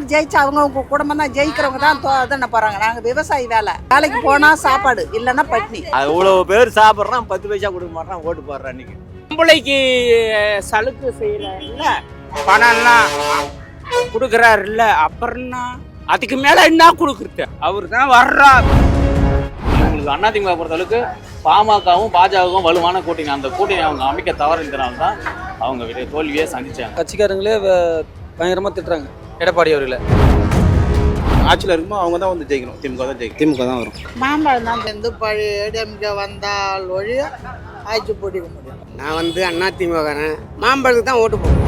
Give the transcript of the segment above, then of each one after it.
யார் ஜெயிச்சா அவங்க அவங்க குடும்பம் தான் ஜெயிக்கிறவங்க தான் தோ- இது என்ன போறாங்க. நாங்க விவசாயி வேலை. வேலைக்கு போனா சாப்பாடு இல்லைன்னா பட்னி. அவ்வளோ பேர் சாப்பிட்றான் பத்து பைசா கொடுக்க மாட்டான் ஓட்டு போடுறான் அன்னைக்கு. பொம்பளைக்கு சலுக்கு செய்யறாருல்ல? பணம்லாம் கொடுக்குறாருல்ல? அப்புறம்னா அதுக்கு மேல என்ன கொடுக்குறது? அவர் தான் வர்றார் உங்களுக்கு அதிமுக பொறுத்தளவுக்கு பாமகவும் பாஜகவும் வலுவான கூட்டணி. அந்த கூட்டணி அவங்க அமைக்க தவறினால தான் அவங்க விட தோல்வியே சந்திச்சாங்க. கட்சிக்காரங்களே வ- பயங்கரமா திட்டுறாங்க. எடப்பாடி அவர்களை. ஆட்சியில் இருக்கும்போது அவங்க தான் வந்து ஜெயிக்கணும். திமுக தான் ஜெயிக்கணும். திமுக தான் வரும். மாம்பழம் தான் வந்து பழைய ஏடிஎம்கே வந்தால் ஒழிய ஆட்சி பிடிக்க முடியும். நான் வந்து அதிமுககாரன் மாம்பழத்துக்கு தான் ஓட்டு போடுவேன்.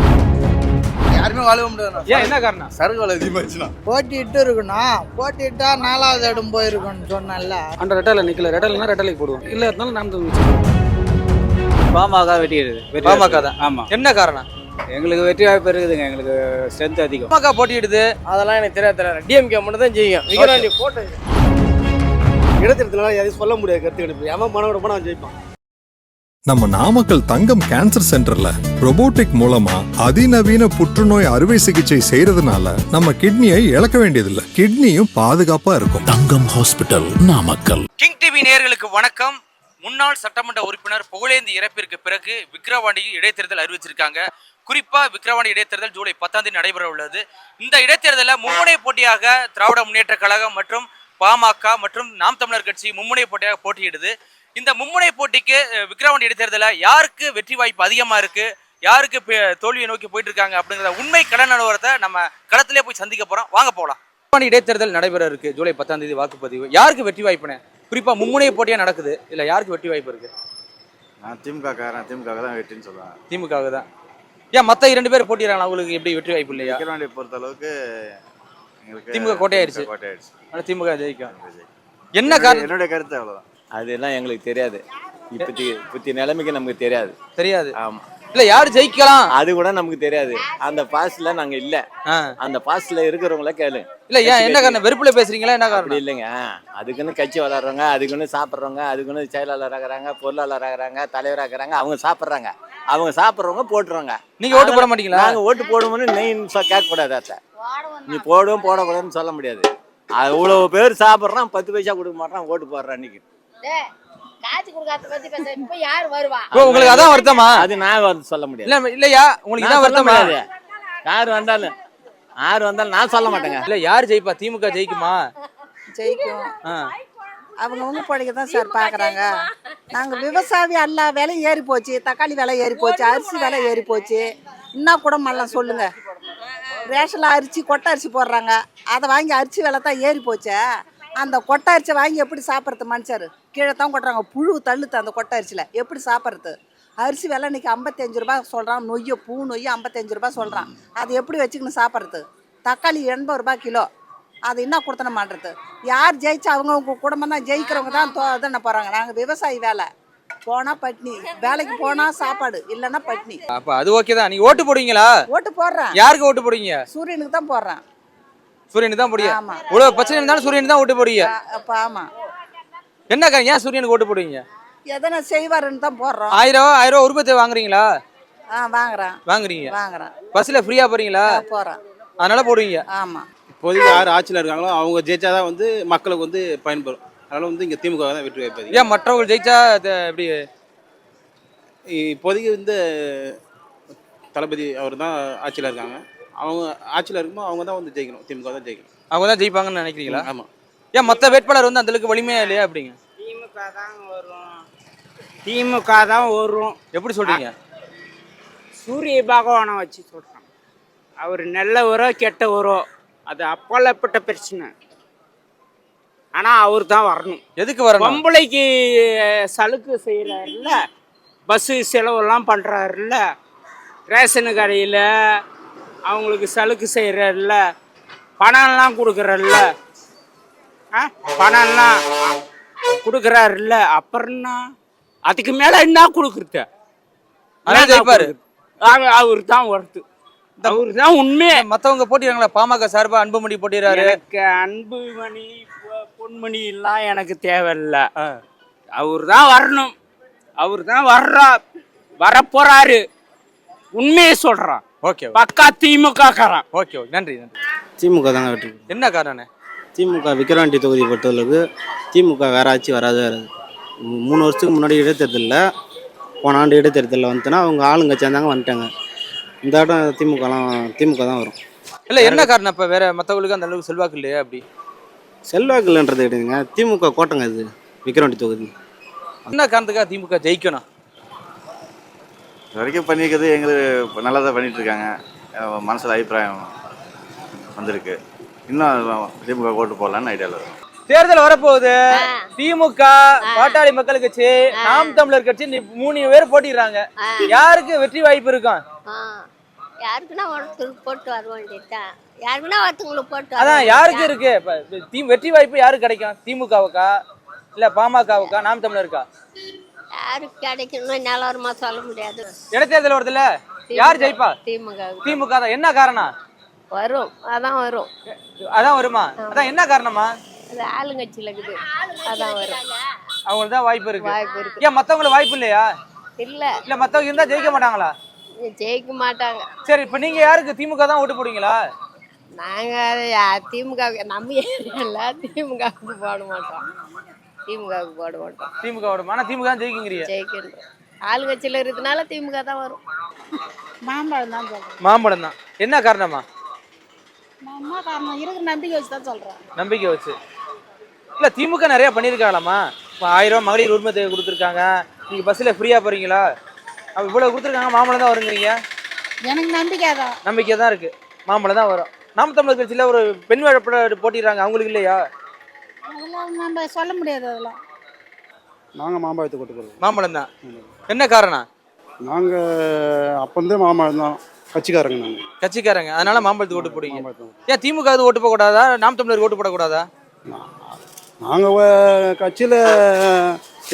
யாருமே வாழ முடியாது ஏன் என்ன காரணம்? சரக்கு வேலை அதிகமாச்சுன்னா போட்டிட்டு இருக்கணும் போட்டிட்டா நாலாவது இடம் போயிருக்கணும்னு சொன்னல அந்த ரெட்டலை நிக்கல. ரெட்டலைனா ரெட்டலைக்கு போடுவோம். இல்ல இருந்தாலும் நாம் பாமக வெட்டிடுது. பாமக தான். ஆமா. என்ன காரணம்? எங்களுக்கு வெற்றி வாய்ப்பு இருக்குதுங்க. எங்களுக்கு ஸ்ட்ரென்த் அதிகம். பாமக போட்டியிடுது. அதெல்லாம் எனக்கு தெரியாது தெரியாது. டிஎம்கே மட்டும் தான் ஜெயிக்கும். விக்ராண்டி போட்டு இடத்திற்கு எதையும் சொல்ல முடியாது கருத்து கணிப்பு. எவன் மனோட அவன் ஜெயிப்பான்? நம்ம நாமக்கல் தங்கம் கேன்சர் சென்டர்ல robotic மூலமா அதிநவீன புற்றுநோய் அறுவை சிகிச்சை செய்யறதுனால நம்ம கிட்னியை இழக்க வேண்டியதில்லை. கிட்னியும் பாதுகாப்பா இருக்கும். Thangam hospital Namakkal. King TV நேயர்களுக்கு வணக்கம். முன்னாள் சட்டமன்ற உறுப்பினர் புகழேந்தி இறப்பிற்கு பிறகு விக்கிரவாண்டியில் இடைத்தேர்தல் அறிவிச்சிருக்காங்க. குறிப்பா விக்கிரவாண்டி இடைத்தேர்தல் ஜூலை பத்தாம் தேதி நடைபெற உள்ளது. இந்த இடைத்தேர்தலில் மும்முனை போட்டியாக திராவிட முன்னேற்ற கழகம் மற்றும் பாமக மற்றும் நாம் தமிழர் கட்சி மும்முனை போட்டியாக போட்டியிடுது. இந்த மும்முனை போட்டிக்கு விக்கிரவாண்டி இடைத்தேர்தலில் யாருக்கு வெற்றி வாய்ப்பு அதிகமா இருக்கு? யாருக்கு தோல்வியை நோக்கி போயிட்டு இருக்காங்க அப்படிங்கிற உண்மை கடன் நிலவரத்தை நம்ம களத்திலே போய் சந்திக்க போறோம். வாங்க போலாம். விக்கிரவாண்டி இடைத்தேர்தல் நடைபெற இருக்கு. ஜூலை பத்தாம் தேதி வாக்குப்பதிவு. யாருக்கு வெற்றி வாய்ப்புனே குறிப்பா மும்முனை போட்டியா நடக்குது? இல்ல யாருக்கு வெற்றி வாய்ப்பு இருக்கு? நான் திமுக காரன் திமுக தான் வெற்றின்னு சொல்லுவேன் திமுக தான். ஏன் மத்த இரண்டு பேர் போட்டிடுறாங்க அவங்களுக்கு எப்படி வெற்றி வாய்ப்பு இல்லையா? விக்கிரவாண்டியை பொறுத்த அளவுக்கு எங்களுக்கு திமுக கோட்டையாயிருச்சு. கோட்டையாயிருச்சு ஆனா திமுக ஜெயிக்கும். என்ன காரணம்? என்னுடைய கருத்து அவ்வளோதான் அதெல்லாம் எங்களுக்கு தெரியாது. இப்பத்தி இப்பத்தி நிலைமைக்கு நமக்கு தெரியாது. தெரியாது. ஆமா. இல்ல யார் ஜெயிக்கலாம்? அது கூட நமக்கு தெரியாது. அந்த பாஸ்ட்ல நாங்க இல்ல. ஆ. அந்த பாஸ்ட்ல இருக்கிறவங்கள கேளு. இல்ல ஏன் என்ன காரணம்? வெறுப்புல பேசுறீங்களா? என்ன அப்படி காரணம்? இல்லைங்க. அதுக்குன்னு கட்சி வளர்றவங்க அதுக்குன்னு சாப்பிட்றவங்க அதுக்குன்னு செயலாளர் ஆகுறாங்க பொருளாளர் ஆகுறாங்க தலைவர் ஆகுறாங்க அவங்க சாப்பிட்றாங்க. அவங்க சாப்பிட்றவங்க போட்டுருவாங்க. நீங்க ஓட்டு போட மாட்டீங்களா? நாங்க ஓட்டு போடுவோம்னு நீ கேட்க கூடாது அத்தை. நீ போடுவோம் போடக்கூடாதுன்னு சொல்ல முடியாது. அவ்வளவு பேர் சாப்பிட்றான் பத்து பைசா கொடுக்க மாட்டான் ஓட்டு போடுறான் அன்னைக்கு காசு கொடுக்காத பத்தி பேச இப்ப யார் வருவா? ஓ, உங்களுக்கு அதான் வருத்தமா? அது நான் வந்து சொல்ல முடியாது. இல்ல இல்லையா? உங்களுக்கு இதான் வருத்தமா. யார் வந்தாலும் யார் வந்தாலும் நான் சொல்ல மாட்டேங்க. இல்ல யார் ஜெயிப்பா? திமுக ஜெயிக்குமா? ஜெயிக்கும். ஆ. அவங்கவுங்க படிக்க தான் சார் பார்க்குறாங்க. நாங்கள் விவசாயி எல்லா விலையும் ஏறி போச்சு தக்காளி விலை ஏறி போச்சு அரிசி விலை ஏறி போச்சு. இன்னும் கூட மல்லாம் சொல்லுங்க. ரேஷனில் அரிசி கொட்டை அரிசி போடுறாங்க. அதை வாங்கி அரிசி விலை தான் ஏறி போச்சே. அந்த கொட்டை அரிசி வாங்கி எப்படி சாப்பிட்றது மனுஷர்? கீழே தான் கொட்டுறாங்க. புழு தள்ளுது அந்த கொட்டை அரிசியில். எப்படி சாப்பிட்றது? அரிசி விலை இன்னைக்கு ஐம்பத்தஞ்சு ரூபாய் சொல்கிறான் நொய்யை பூ நொய்யை ஐம்பத்தஞ்சு ரூபாய் சொல்கிறான் அது எப்படி வச்சுக்கணும் சாப்பிட்றது? தக்காளி எண்பது ரூபாய் கிலோ. அது என்ன கொடுத்தன மாட்டுறது யார் ஜெயிச்சா அவங்க அவங்க குடும்பம் தான் ஜெயிக்கிறவங்க தான் தோ என்ன போகிறாங்க நாங்கள் விவசாயி வேலை. போனால் பட்னி. வேலைக்கு போனால் சாப்பாடு இல்லைன்னா பட்னி. அப்ப அது ஓகே தான். நீங்க ஓட்டு போடுவீங்களா? ஓட்டு போடுறேன். யாருக்கு ஓட்டு போடுவீங்க? சூரியனுக்கு தான் போடுறேன். சூரியனுக்கு தான் போடுவீங்க? ஆமா. இவ்வளவு பிரச்சனை இருந்தாலும் சூரியனுக்கு தான் ஓட்டு போடுவீங்க? அப்போ ஆமாம் என்ன ஏன் சூரியனுக்கு ஓட்டு போடுவீங்க? எதனா செய்வாருன்னு தான் போடுறோம். ஆயிரம் ரூபா ஆயிரம் ரூபா உருப்பத்தை வாங்குறீங்களா? ஆ வாங்குறேன். வாங்குறீங்க. வாங்குறேன். பஸ்ல ஃப்ரீயா போறீங்களா? போகிறேன் அதனால போடுவீங்க. ஆமாம் இப்போதைக்கு யார் ஆட்சியில் இருக்காங்களோ அவங்க ஜெயிச்சாதான் வந்து மக்களுக்கு வந்து பயன்பெறும் அதனால வந்து இங்கே திமுக தான் வெற்றி வாய்ப்பு அதிகம். ஏன் மற்றவங்க ஜெயிச்சா அது எப்படி? இப்போதைக்கு வந்து தளபதி அவர் தான் ஆட்சியில் இருக்காங்க. அவங்க ஆட்சியில் இருக்கும்போது அவங்க தான் வந்து ஜெயிக்கணும். திமுக தான் ஜெயிக்கணும். அவங்க தான் ஜெயிப்பாங்கன்னு நினைக்கிறீங்களா? ஆமாம் ஏன் மத்த வேட்பாளர் வந்து அந்த அளவுக்கு வலிமையா இல்லையா அப்படிங்க? திமுக தான் வரும். திமுக தான் வரும். எப்படி சொல்றீங்க? சூரிய பகவானை வச்சு சொல்றான் அவர் நல்லவரோ கெட்டவரோ. அது அப்பல்லப்பட்ட பிரச்சனை. ஆனா அவர் தான் வரணும். எதுக்கு வரணும்? பொம்பளைக்கு சலுக்கு செய்கிறாருல்ல பஸ்ஸு செலவெல்லாம் பண்ணுறாருல்ல ரேஷனு கடையில் அவங்களுக்கு சலுக்கு செய்கிறாருல்ல பணம்லாம் கொடுக்குறாருல்ல. ஆ பணம்லாம் கொடுக்குறாருல்ல. அப்புறம்னா அதுக்கு மேலே என்ன கொடுக்குறது? அதான் அவர் தான் வருது அவர் தான் உண்மையே மத்தவங்க போட்டிடுறாங்களா பாமக சார்பா அன்புமணி போட்டிடுறாரு எனக்கு அன்புமணி பொன்மணி எல்லாம் எனக்கு தேவையில்ல. அவர் தான் வரணும். அவர் தான் வர்றா வரப்போறாரு. உண்மையை சொல்றான். ஓகே பக்கா திமுக காரன் ஓகே ஓகே. நன்றி நன்றி. திமுக தாங்க வெற்றி. என்ன காரணம்? திமுக விக்கிரவாண்டி தொகுதி பொறுத்தளவுக்கு திமுக வேற ஆட்சி வராது மூணு வருஷத்துக்கு முன்னாடி இடைத்தேர்தலில் போன ஆண்டு இடைத்தேர்தலில் வந்துட்டுனா அவங்க ஆளுங்க சேர்ந்தாங்க வந்துட்டாங்க. இந்த ஆட்டம் திமுகலாம் திமுக தான் வரும். இல்ல என்ன காரணம் இப்ப வேற மத்தவங்களுக்கு அந்த அளவுக்கு செல்வாக்கு இல்லையா அப்படி? செல்வாக்குலன்றது கிடையாதுங்க திமுக கோட்டைங்க இது விக்கிரவாண்டி தொகுதி. என்ன காரணத்துக்காக திமுக ஜெயிக்கணும்? இது வரைக்கும் பண்ணியிருக்கிறது எங்களுக்கு நல்லா தான் பண்ணிட்டு இருக்காங்க அஹ் மனசுல அபிப்பிராயம் வந்திருக்கு. இன்னும் திமுக ஓட்டு போடலான்னு ஐடியாவில் இருக்கும். தேர்தல் வரப்போகுது. திமுக பாட்டாளி மக்கள் கட்சி நாம் தமிழர் கட்சி இந்த மூணு பேர் போட்டிடுறாங்க. யாருக்கு வெற்றி வாய்ப்பு இருக்கும்? ஆ. யாருக்குன்னா ஒருத்தருக்கு போட்டு வர வேண்டியதுதான் யாருக்குன்னா போட்டு அதான் யாருக்கு. இருக்கு? இப்ப தி- வெற்றி வாய்ப்பு யாருக்கு கிடைக்கும்? திமுகவுக்கா? இல்ல பாமகவுக்கா? நாம் தமிழருக்கா? யாருக்கு கிடைக்கணும்னு நிலவரமா சொல்ல முடியாது. இடைத்தேர்தல் வருதுல்ல யார் ஜெயிப்பா? திமுக திமுக தான். என்ன காரணம்? வரும். அதான் வரும். அதான் வருமா? அதான் என்ன காரணமா அது ஆளுங்கட்சியில் இருக்குது. அதான் வரும். அவங்களுக்கு தான் வாய்ப்பு இருக்கு. வாய்ப்பு இருக்கு. ஏன் மத்தவங்களுக்கு வாய்ப்பு இல்லையா? இல்ல. இல்ல மத்தவங்க இருந்தா ஜெயிக்க மாட்டாங்களா? ஜெயிக்க மாட்டாங்க சரி இப்ப நீங்க யாருக்கு? திமுக தான் ஓட்டு போடுவீங்களா? நாங்க யா- திமுக வுக்கு நம்ம ஏரியால திமுகவுக்கு போட மாட்டோம். திமுகவுக்கு போட மாட்டோம். திமுக ஓடும் ஆனா திமுக தான் ஜெயிக்குங்கிறீங்க. ஜெயிக்கணும் ஆளுங்கட்சியில் இருக்கிறதுனால திமுக தான் வரும். மாம்பழம் தான் சொல்கிறேன் மாம்பழம் தான். என்ன காரணமா நான் என்ன காரணம் இருக்கிற நம்பிக்கை வச்சு தான் சொல்கிறேன் நம்பிக்கை வச்சு. இல்ல திமுக நிறைய பண்ணியிருக்காங்களாமா இப்போ ஆயிரம் ரூபாய் மகளிர் உரிமை தொகை கொடுத்துருக்காங்க. நீங்க பஸ்ல ஃப்ரீயா போறீங்களா? அப்ப இவ்வளவு கொடுத்துருக்காங்க மாம்பழம் தான் வருங்கிறீங்க? எனக்கு நம்பிக்கை தான் நம்பிக்கை தான் இருக்கு. மாம்பழம் தான் வரும். நாம் தமிழர் கட்சியில ஒரு பெண் வேட்பாளர் போட்டிடுறாங்க. அவங்களுக்கு இல்லையா? அதெல்லாம் நம்ம சொல்ல முடியாது அதெல்லாம். நாங்கள் மாம்பழத்தை கொண்டு போகிறோம் மாம்பழம் தான். என்ன காரணம்? நாங்கள் அப்போந்தே மாம்பழம் தான். கட்சிக்காரங்க நாங்கள் கட்சிக்காரங்க. அதனால மாம்பழத்துக்கு ஓட்டு போடுவீங்க. ஏன் திமுக அது ஓட்டு போடக்கூடாதா நாம் தமிழருக்கு ஓட்டு போடக்கூடாதா நாங்கள் கட்சியில்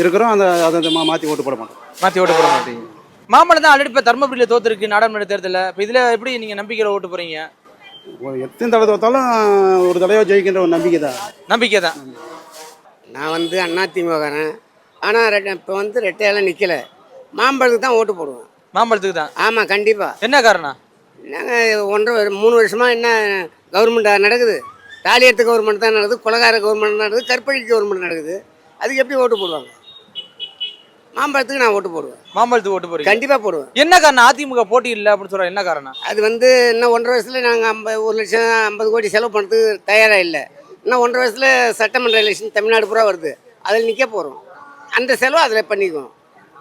இருக்கிறோம். அந்த அதை மாற்றி ஓட்டு போட மாட்டோம். மாத்தி ஓட்டு போட மாட்டீங்க. மாம்பழம் தான் ஆல்ரெடி இப்போ தர்மபுரியில் தோத்துருக்கு நாடாளுமன்ற தேர்தலில். இப்போ இதில் எப்படி நீங்கள் நம்பிக்கையில் ஓட்டு போகிறீங்க ஒரு எத்தனை தடவை தோத்தாலும் ஒரு தடவை ஜெயிக்கின்ற ஒரு நம்பிக்கை தான். நம்பிக்கை தான். நான் வந்து அண்ணா திமுககாரன். ஆனால் ரெட்ட இப்போ வந்து ரெட்டையெல்லாம் நிற்கலை மாம்பழத்துக்கு தான் ஓட்டு போடுவோம். மாம்பழத்துக்கு தான்? ஆமாம் கண்டிப்பாக என்ன காரணம்? நாங்கள் ஒன்றரை மூணு வருஷமாக என்ன கவர்மெண்ட் நடக்குது? தாலியத்து கவர்மெண்ட் தான் நடக்குது கொலகார கவர்மெண்ட் நடக்குது கற்பழி கவர்மெண்ட் நடக்குது. அதுக்கு எப்படி ஓட்டு போடுவாங்க? மாம்பழத்துக்கு நான் ஓட்டு போடுவேன். மாம்பழத்துக்கு ஓட்டு போறீங்க கண்டிப்பாக போடுவேன். என்ன காரணம்? அதிமுக போட்டி இல்லை அப்படின்னு சொல்ற என்ன காரணம்? அது வந்து இன்னும் ஒன்றரை வருஷத்தில் நாங்கள் ஐம்பது ஒரு லட்சம் ஐம்பது கோடி செலவு பண்ணுறதுக்கு தயாராக இல்லை. இன்னும் ஒன்றரை வருஷத்தில் சட்டமன்ற எலெக்ஷன் தமிழ்நாடு பூரா வருது. அதில் நிற்க போகிறோம் அந்த செலவு அதில் பண்ணிக்குவோம்.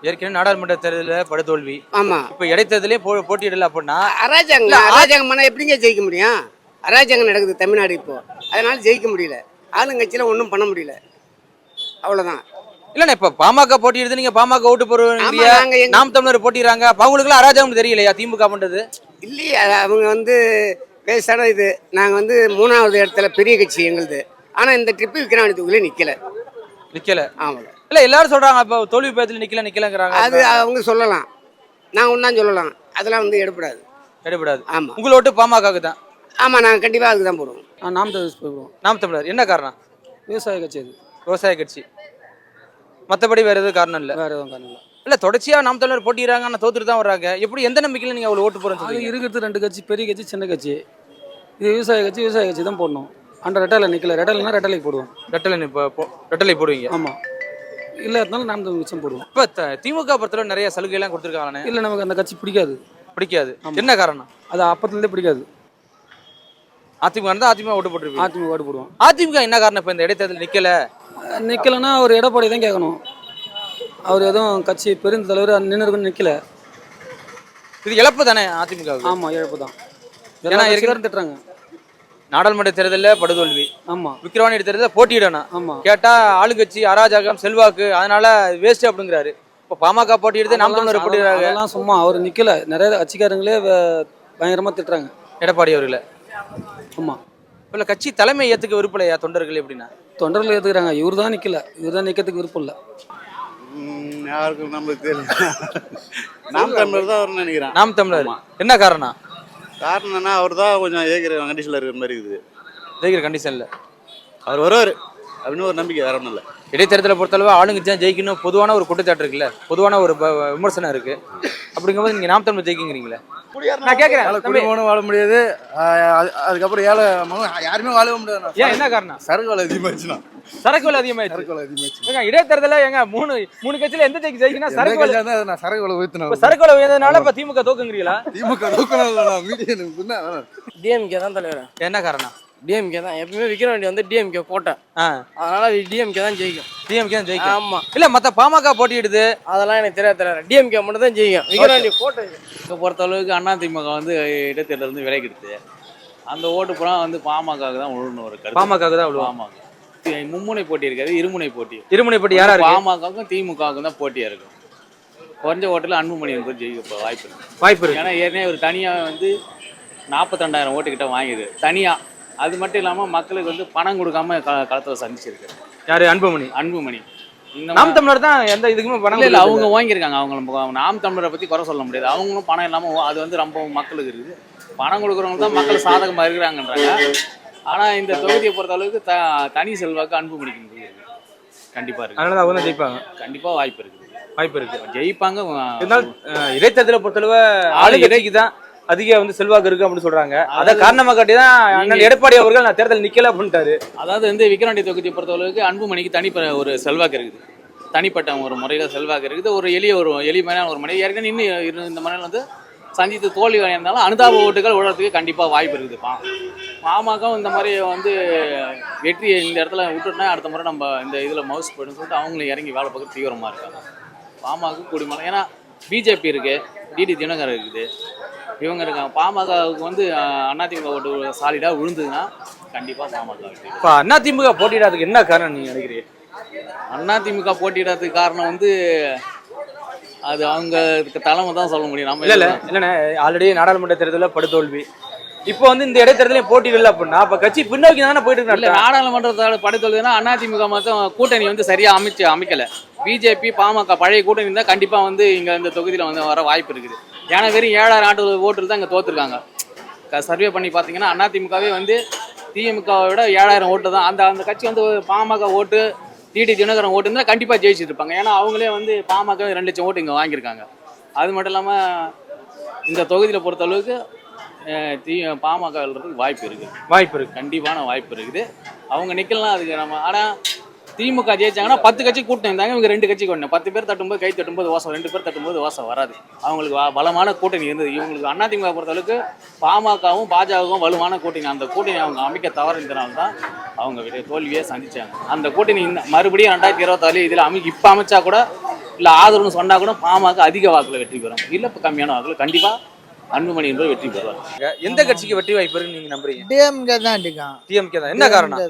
ஏற்கனவே நாடாளுமன்ற தேர்தலில் படுதோல்வி. ஆமாம் இப்போ இடைத்தேர்தலே போ போட்டியிடல அப்படின்னா? ஆ- அராஜகம் பண்ணால் எப்படிங்க ஜெயிக்க முடியும்? அராஜகம் நடக்குது தமிழ்நாடு இப்போ. அதனால ஜெயிக்க முடியல. ஆளுங்கட்சியில் ஒன்றும் பண்ண முடியல. அவ்வளோதான் இல்லண்ணா இப்போ பாமக போட்டியிடுது நீங்க பாமக ஓட்டு போடுவீங்க நாம் தமிழர் போட்டிடுறாங்க அப்ப அவங்களுக்குலாம் அராஜகம் தெரியலையா திமுக பண்றது? இல்லையே அவங்க வந்து பேசான இது. நாங்கள் வந்து மூணாவது இடத்துல பெரிய கட்சி எங்களுது. ஆனால் இந்த ட்ரிப்பு விக்ரவாணி தொகுதியில நிற்கல நிக்கல. ஆமாம் இல்ல எல்லாரும் சொல்றாங்க இப்போ தோல்வி பயத்துல நிக்கல நிக்கலங்கிறாங்க. அது அவங்க சொல்லலாம். நான் ஒன்றாம் சொல்லலாம். அதெல்லாம் வந்து எடுப்படாது எடுபடாது. ஆமாம் உங்கள் ஓட்டு பாமகவுக்கு தான்? ஆமாம் நாங்கள் கண்டிப்பாக அதுக்கு தான் போடுவோம். நாம் தமிழ் போடுவோம். நாம் தமிழர். என்ன காரணம்? விவசாய கட்சி அது. விவசாய கட்சி. மத்தபடி வேற எதுவும் காரணம் இல்ல? வேறு எதுவும் காரணம் இல்லை. இல்ல தொடர்ச்சியா நாம் தமிழர் போட்டிடுறாங்க ஆனா தோத்துட்டு தான் வர்றாங்க. எப்படி எந்த நம்பிக்கையில நீங்க அவ்வளவு ஓட்டு சொல்றீங்க? இருக்கிறது ரெண்டு கட்சி பெரிய கட்சி சின்ன கட்சி. இது விவசாய கட்சி விவசாய கட்சி தான் போடணும். அந்த ரெட்டலை நிற்கல ரெட்டலைனா ரெட்டலைக்கு போடுவோம். ரெட்டலை ரெட்டலை போடுவீங்க? ஆமாம் இல்லை இருந்தாலும் நாம் தமிழ் மிச்சம் போடுவோம். இப்ப திமுக பொறுத்தவரை நிறைய சலுகை எல்லாம் கொடுத்துருக்காங்களே இல்லை நமக்கு அந்த கட்சி பிடிக்காது. பிடிக்காது. என்ன காரணம்? அது அப்பத்துலேருந்தே பிடிக்காது. அதிமுக இருந்தா அதிமுக ஓட்டு போட்டுருப்பீங்க. அதிமுக ஓட்டு போடுவோம். அதிமுக என்ன காரணம் இப்ப இந்த இடைத்தேர்தல் நிக்கல? நிற்கலைன்னா அவர் எடப்பாடி தான் கேட்கணும். அவர் எதுவும் கட்சி பெருந்த தலைவர் நின்று நிற்கல இது இழப்பு தானே அதிமுக ஆமாம் இழப்பு தான். ஏன்னா ஏன்னா இருக்கிற- இருக்கிற திட்டுறாங்க. நாடாளுமன்ற தேர்தலில் படுதோல்வி. ஆமாம் விக்கிரவாணி தேர்தலில் போட்டியிடணும். ஆமாம் கேட்டா ஆளுங்கட்சி அராஜகம் செல்வாக்கு அதனால வேஸ்ட் அப்படிங்கிறாரு. இப்போ பாமக போட்டியிடுது நாம் தமிழர் போட்டியிடுறாங்க. அதெல்லாம் சும்மா அவர் நிற்கல நிறைய கட்சிக்காரங்களே வே- பயங்கரமா திட்டுறாங்க. எடப்பாடி அவர்களை. ஆமாம் இல்ல கட்சி தலைமை ஏத்துக்க விருப்பலையா தொண்டர்கள் எப்படின்னா? தொண்டர்கள் ஏற்றுக்கிறாங்க இவர் தான் நிற்கல இவர் தான் நிற்கிறதுக்கு விருப்பம் இல்லை. யாருக்கும் நம்மளுக்கு தெரியல. நாம் தமிழர் தான் வரும்னு நினைக்கிறேன். நாம் தமிழர். என்ன காரணம்? காரணம் என்ன அவர் தான் கொஞ்சம் ஏகிற கண்டிஷனில் இருக்கிற மாதிரி இருக்குது. ஜெயிக்கிற கண்டிஷன்ல அவர் வருவார். அப்படின்னு ஒரு நம்பிக்கை வேற ஒன்றும் இல்லை. இடைத்தேர்தலை பொறுத்தளவு ஆளுங்கட்சி தான் ஜெயிக்கணும். பொதுவான ஒரு குற்றச்சாட்டு இருக்குல்ல. பொதுவான ஒரு விமர்சனம் இருக்கு. அப்படிங்கும்போது நீங்க நாம் தமிழ் ஜெயிக்குங்கிறீங்களா நான் கேட்கறேன் வாழ முடியாது. அதுக்கப்புறம் ஏழை யாருமே வாழவே முடியாது. ஏன் என்ன காரணம்? சரக்கு வேலை அதிகமாச்சுன்னா சரக்கு விலை அதிகமாயிடுச்சு. சரக்கு வேலை இடைத்தேர்தல்ல எங்க மூணு மூணு கட்சியில எந்த ஜெயிக்கு ஜெயிக்கணும் சரக்கு விலை நான் சரக்கு வேலை சரக்கு விலை உயர்ந்ததுனால இப்ப திமுக தோக்குங்கிறீங்களா? திமுக மீடியா டிஎம்கே தான் தலைவர். என்ன காரணம்? டிஎம்கே தான். எப்பவுமே விக்ரவாண்டி வந்து டிஎம்கே கோட்டை. அதனால டிஎம்கே தான் ஜெயிக்கும். டிஎம்கே தான் ஜெயிக்கும். ஆமா. இல்ல மத்த பாமக போட்டியிடுது. அதெல்லாம் எனக்கு தெரியாது தலைவர் டிஎம்கே மட்டும் தான் ஜெயிக்கும். விக்ரவாண்டி கோட்டை இப்போ பொறுத்தளவுக்கு அதிமுக வந்து இடைத்தேர்தல் வந்து விலகிடுது அந்த ஓட்டு பூரா வந்து பாமகவுக்கு தான் விழுணும் ஒரு கருத்து. பாமக தான் பாமக. தி- மும்முனை போட்டி இருக்காது இருமுனை போட்டி. இருமுனை போட்டி யாரா இருக்கு பாமகவுக்கும் திமுகவுக்கும் தான் போட்டியா இருக்கும். குறைஞ்ச ஓட்டில் அன்புமணி வந்து ஜெயிக்க வாய்ப்பு இருக்கு. வாய்ப்பு இருக்கு. ஏன்னா ஏற்கனவே ஒரு தனியாக வந்து நாற்பத்திரெண்டாயிரம் ஓட்டு கிட்ட வாங்கிது. தனியாக அது மட்டும் இல்லாமல் மக்களுக்கு வந்து பணம் கொடுக்காம க களத்தில் சந்திச்சிருக்கு யாரு? அன்புமணி. அன்புமணி. நாம் தமிழர் தான் எந்த இதுக்குமே பணம் இல்ல அவங்க வாங்கியிருக்காங்க அவங்க நம்ம நாம் தமிழரை பத்தி குறை சொல்ல முடியாது. அவங்களும் பணம் இல்லாம வா- அது வந்து ரொம்ப மக்களுக்கு இருக்குது. பணம் கொடுக்குறவங்க தான் மக்கள் சாதகமா இருக்கிறாங்கன்றாங்க. ஆனா இந்த தொகுதியை பொறுத்த அளவுக்கு த தனி செல்வாக்கு அன்பு முடிக்க முடியாது கண்டிப்பா இருக்கு அதனால அவங்க தான் ஜெயிப்பாங்க. கண்டிப்பா வாய்ப்பு இருக்குது. வாய்ப்பு இருக்கு. ஜெயிப்பாங்க. இருந்தாலும் இடைத்தேர்தலை பொறுத்தளவு ஆளுங்கட்சிக்கு தான் அதிக வந்து செல்வாக்கு இருக்கு அப்படின்னு சொல்றாங்க. அதை காரணமா காட்டி தான் அண்ணன் எடப்பாடி அவர்கள் நான் தேர்தல் நிக்கல அப்படின்ட்டாரு. அதாவது வந்து விக்ரவாண்டி தொகுதியை பொறுத்த அளவுக்கு அன்புமணிக்கு தனிப்ப ஒரு செல்வாக்கு இருக்குது. தனிப்பட்ட ஒரு முறையில் செல்வாக்கு இருக்குது. ஒரு எளிய ஒரு எளிமையான ஒரு மனிதர் ஏற்கனவே இன்னும் இந்த மனையில் வந்து சந்தித்து தோல்வி இருந்தாலும் அனுதாப ஓட்டுகள் விடுறதுக்கு கண்டிப்பாக வாய்ப்பு இருக்குது. பா பாமக இந்த மாதிரி வந்து வெற்றி இந்த இடத்துல விட்டுட்டா அடுத்த முறை நம்ம இந்த இதில் மவுஸ் போயிடும் சொல்லிட்டு அவங்களும் இறங்கி வேலை பார்க்க தீவிரமாக இருக்காங்க. பாமக குடிமலை ஏன்னா பிஜேபி இருக்கு டிடி தினகரன் இருக்குது. இவங்க இருக்காங்க. பாமகவுக்கு வந்து அதிமுக ஓட்டு சாலிடாக விழுந்ததுன்னா கண்டிப்பாக பாமக இப்ப அண்ணா திமுக போட்டியிடாததுக்கு என்ன காரணம் நீங்க நினைக்கிறீங்க? அதிமுக போட்டியிடாததுக்கு காரணம் வந்து அது அவங்க தலைமை தான் சொல்ல முடியும். நம்ம இல்ல இல்ல. இல்லண்ணே ஆல்ரெடி நாடாளுமன்ற தேர்தலில் படுதோல்வி. இப்போ வந்து இந்த இடைத்தேர்தலையும் போட்டியிடல அப்படின்னா அப்ப கட்சி பின்னோக்கி தானே போயிட்டு இல்ல இருக்கு நாடாளுமன்றத்தோட படுத்தொழுதுனா அதிமுக மட்டும் கூட்டணி வந்து சரியா அமைச்சு அமைக்கல. பிஜேபி பாமக பழைய கூட்டணி இருந்தா கண்டிப்பா வந்து இங்க இந்த தொகுதியில வந்து வர வாய்ப்பு இருக்குது. ஏன்னா வெறும் ஏழாயிரம் ஆண்டு ஓட்டுல தான் இங்க தோத்துருக்காங்க. சர்வே பண்ணி பாத்தீங்கன்னா அதிமுகவே வந்து திமுகவை விட ஏழாயிரம் ஓட்டு தான். அந்த அந்த கட்சி வந்து பாமக ஓட்டு டிடி தினகரன் ஓட்டு இருந்தால் கண்டிப்பாக ஜெயிச்சிட்டு இருப்பாங்க. ஏன்னா அவங்களே வந்து பாமக ரெண்டு லட்சம் ஓட்டு இங்கே வாங்கியிருக்காங்க. அது மட்டும் இல்லாமல் இந்த தொகுதியில் பொறுத்தளவுக்கு தி பாமக வாய்ப்பு இருக்குது வாய்ப்பு இருக்கு. கண்டிப்பான வாய்ப்பு இருக்குது. அவங்க நிக்கலாம் அதுக்கு நம்ம ஆனால் திமுக ஜெயிச்சாங்கன்னா பத்து கட்சி கூட்டம் இருந்தாங்க இவங்க ரெண்டு கட்சி கொண்டு பத்து பேர் தட்டும்போது கை தட்டும்போது வாசம் ரெண்டு பேர் தட்டும்போது வாசம் வராது. அவங்களுக்கு பலமான கூட்டணி இருந்தது. இவங்களுக்கு அதிமுக பொறுத்தளவுக்கு பாமகவும் பாஜகவும் வலுவான கூட்டணி. அந்த கூட்டணி அவங்க அமைக்க தவறினால தான் அவங்க தோல்வியே சந்திச்சாங்க. அந்த கூட்டணி இந்த மறுபடியும் ரெண்டாயிரத்தி இருபத்தாலு இதில் அமை இப்போ அமைச்சா கூட இல்லை ஆதரவுன்னு சொன்னா கூட பாமக அதிக வாக்குல வெற்றி பெறும். இல்லை இப்போ கம்மியான வாக்குல கண்டிப்பாக அன்புமணி என்பது வெற்றி பெறுவார். எந்த கட்சிக்கு வெற்றி வாய்ப்பு இருக்குன்னு நீங்க நம்புறீங்க? டிஎம்கே தான் டிஎம்கே தான். என்ன காரணம்?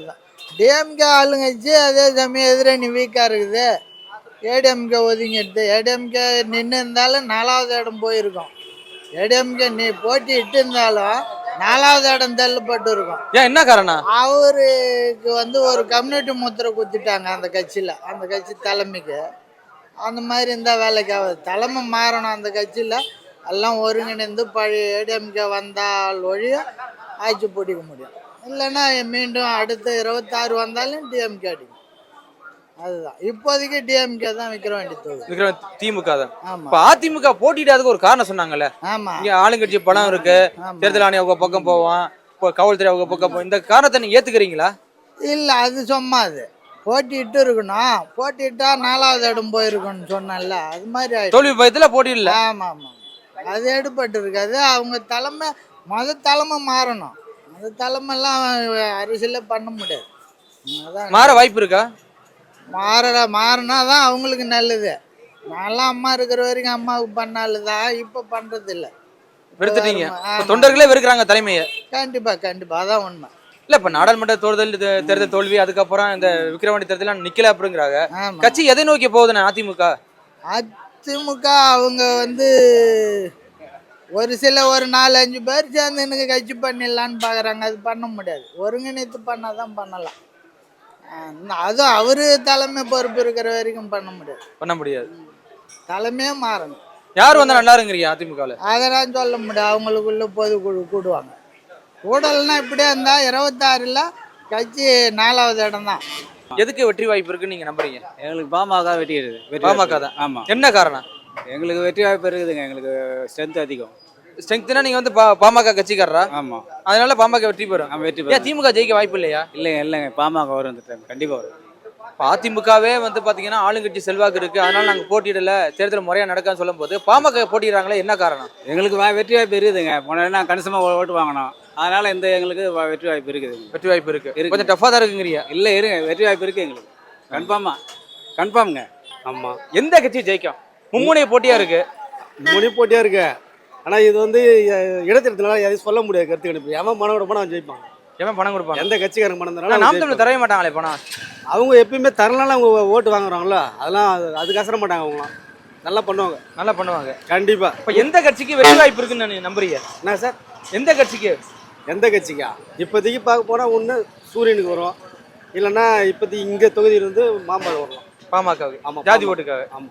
டிஎம்கே ஆளுங்கட்சி அதே சமயம் எதிரணி வீக்காக இருக்குது. ஏடிஎம்கே ஒதுங்கிடுது. ஏடிஎம்கே நின்று இருந்தாலும் நாலாவது இடம் போயிருக்கும். ஏடிஎம்கே நீ போட்டி இட்டு இருந்தாலும் நாலாவது இடம் தள்ளப்பட்டு இருக்கும். ஏன் என்ன காரணம்? அவருக்கு வந்து ஒரு கம்யூனிட்டி முத்திரை குத்திட்டாங்க அந்த கட்சியில் அந்த கட்சி தலைமைக்கு. அந்த மாதிரி இருந்தால் வேலைக்கு ஆகாது. தலைமை மாறணும் அந்த கட்சியில். எல்லாம் ஒருங்கிணைந்து பழைய ஏடிஎம்கே வந்தால் ஒழிய ஆட்சி பிடிக்க முடியும். இல்லைன்னா மீண்டும் அடுத்த இருபத்தாறு வந்தாலும் டிஎம்கே அடிக்கும். அதுதான். இப்போதைக்கு டிஎம்கே தான் வேண்டிய தொகுதி இருக்கிற திமுக தான். ஆமாம் இப்ப அதிமுக போட்டியிடாததுக்கு ஒரு காரணம் சொன்னாங்கல்ல. ஆமாம் இங்க ஆளுங்கட்சி பணம் இருக்கு. தேர்தல் ஆணையம் அவங்க பக்கம் போவான் இப்போ காவல்துறை அவங்க பக்கம் போவோம் இந்த காரணத்தை நீங்க ஏத்துக்கிறீங்களா? இல்லை அது சும்மா அது. போட்டிட்டு இருக்கணும். போட்டிட்டா நாலாவது இடம் போயிருக்கணும்னு சொன்னேன்ல அது மாதிரி ஆயிடுச்சு. தோல்வி பயத்துல போட்டியிடல ஆமாம் ஆமாம் அது எடுபட்டு இருக்காது. அவங்க தலைமை மொத தலைமை மாறணும். அந்த தலைமைலாம் அரசியலே பண்ண முடியாது. அதான். மாற வாய்ப்பு இருக்கா? மாற மாறினா தான் அவங்களுக்கு நல்லது. நான்லாம் அம்மா இருக்கிற வரைக்கும் அம்மாவுக்கு பண்ணாலுதான் இப்போ பண்ணுறது இல்லை வெறுத்துட்டீங்க. இப்ப தொண்டர்களே வெறுக்கிறாங்க தலைமையை. கண்டிப்பாக கண்டிப்பாக அதான் உண்மை. இல்ல இப்ப நாடாளுமன்ற தேர்தல் இது- தேர்தல் தோல்வி அதுக்கப்புறம் இந்த விக்கிரவாண்டி தேர்தல் நிக்கல அப்படிங்கிறாங்க. கட்சி எதை நோக்கி போகுதுண்ணே அதிமுக? அதிமுக அவங்க வந்து ஒரு சில ஒரு நாலு அஞ்சு பேர் சேர்ந்து எனக்கு கட்சி பண்ணிடலான்னு பார்க்குறாங்க. அது பண்ண முடியாது. ஒருங்கிணைத்து பண்ணால் தான் பண்ணலாம். அதுவும் அவரு தலைமை பொறுப்பு இருக்கிற வரைக்கும் பண்ண முடியாது. பண்ண முடியாது. தலைமையே மாறணும். யார் வந்தா நல்லா இருங்கிறீங்க அதிமுகல? அதெல்லாம் சொல்ல முடியாது அவங்களுக்குள்ள பொதுக்குழு கூடுவாங்க. கூடலைன்னா இப்படியே இருந்தால் இருபத்தாறில் கட்சி நாலாவது இடம் தான். எதுக்கு வெற்றி வாய்ப்பு இருக்குன்னு நீங்க நம்புறீங்க? எங்களுக்கு பாமக வெட்டிடுது பாமக தான். ஆமாம் என்ன காரணம்? எங்களுக்கு வெற்றி வாய்ப்பு இருக்குதுங்க. எங்களுக்கு ஸ்ட்ரென்த் அதிகம். ஸ்ட்ரென்த்னா நீங்க வந்து பா- பாமக கட்சிக்காரரா? ஆமாம் அதனால பாமக வெற்றி பெறும். ஆமாம் வெற்றி ஏன் திமுக ஜெயிக்க வாய்ப்பு இல்லையா? இல்லைங்க இல்லைங்க. பாமக வரும் இந்த டைம் கண்டிப்பாக வரும். இப்ப அதிமுகவே வந்து பாத்தீங்கன்னா ஆளுங்கட்சி செல்வாக்கு இருக்கு. அதனால நாங்க போட்டியிடல. தேர்தல் முறையா நடக்கான்னு சொல்லும் போது பாமக போட்டிடுறாங்களே என்ன காரணம்? எங்களுக்கு வா- வெற்றி வாய்ப்பு இருக்குதுங்க. போனா கணிசமாக ஓட்டு வாங்கணும் அதனால இந்த எங்களுக்கு வா- வெற்றி வாய்ப்பு இருக்குதுங்க. வெற்றி வாய்ப்பு இருக்கு. இருக்கு. கொஞ்சம் டஃபா தான் இருக்குங்கிறியா? இல்லை இருங்க. வெற்றி வாய்ப்பு இருக்கு எங்களுக்கு. கன்ஃபார்மா கன்ஃபார்ம்ங்க ஆமாம் எந்த கட்சி ஜெயிக்கும்? மும்முனை போட்டியா இருக்கு? முடி போட்டியாக இருக்கு. ஆனால் இது வந்து இடத்திட்டத்தினால எதையும் சொல்ல முடியாது கருத்து கணிப்பு எவன் பணம் கொடுப்பானோ அவன் ஜெயிப்பான். எவன் பணம் கொடுப்பாங்க எந்த கட்சிக்காரங்க பணம் தராலும் நாம் தமிழ் தரவே மாட்டாங்களே பணம். அவங்க எப்பயுமே தரனால அவங்க ஓட்டு வாங்குறாங்களோ அதெல்லாம் அது- அசர மாட்டாங்க அவங்களாம் நல்லா பண்ணுவாங்க. நல்லா பண்ணுவாங்க. கண்டிப்பா. இப்ப எந்த கட்சிக்கு வெற்றி வாய்ப்பு இருக்குன்னு நீ நம்புறீங்க? என்ன சார்? எந்த கட்சிக்கு? எந்த கட்சிக்கா? இப்போதைக்கு பார்க்க போனால் ஒன்று சூரியனுக்கு வரும். இல்லைன்னா இப்போதைக்கு இங்கே தொகுதியில் இருந்து மாம்பழம் வரலாம். பாமகவுக்கு. ஆமா, ஜாதி. ஓட்டுக்காக. ஆமாம்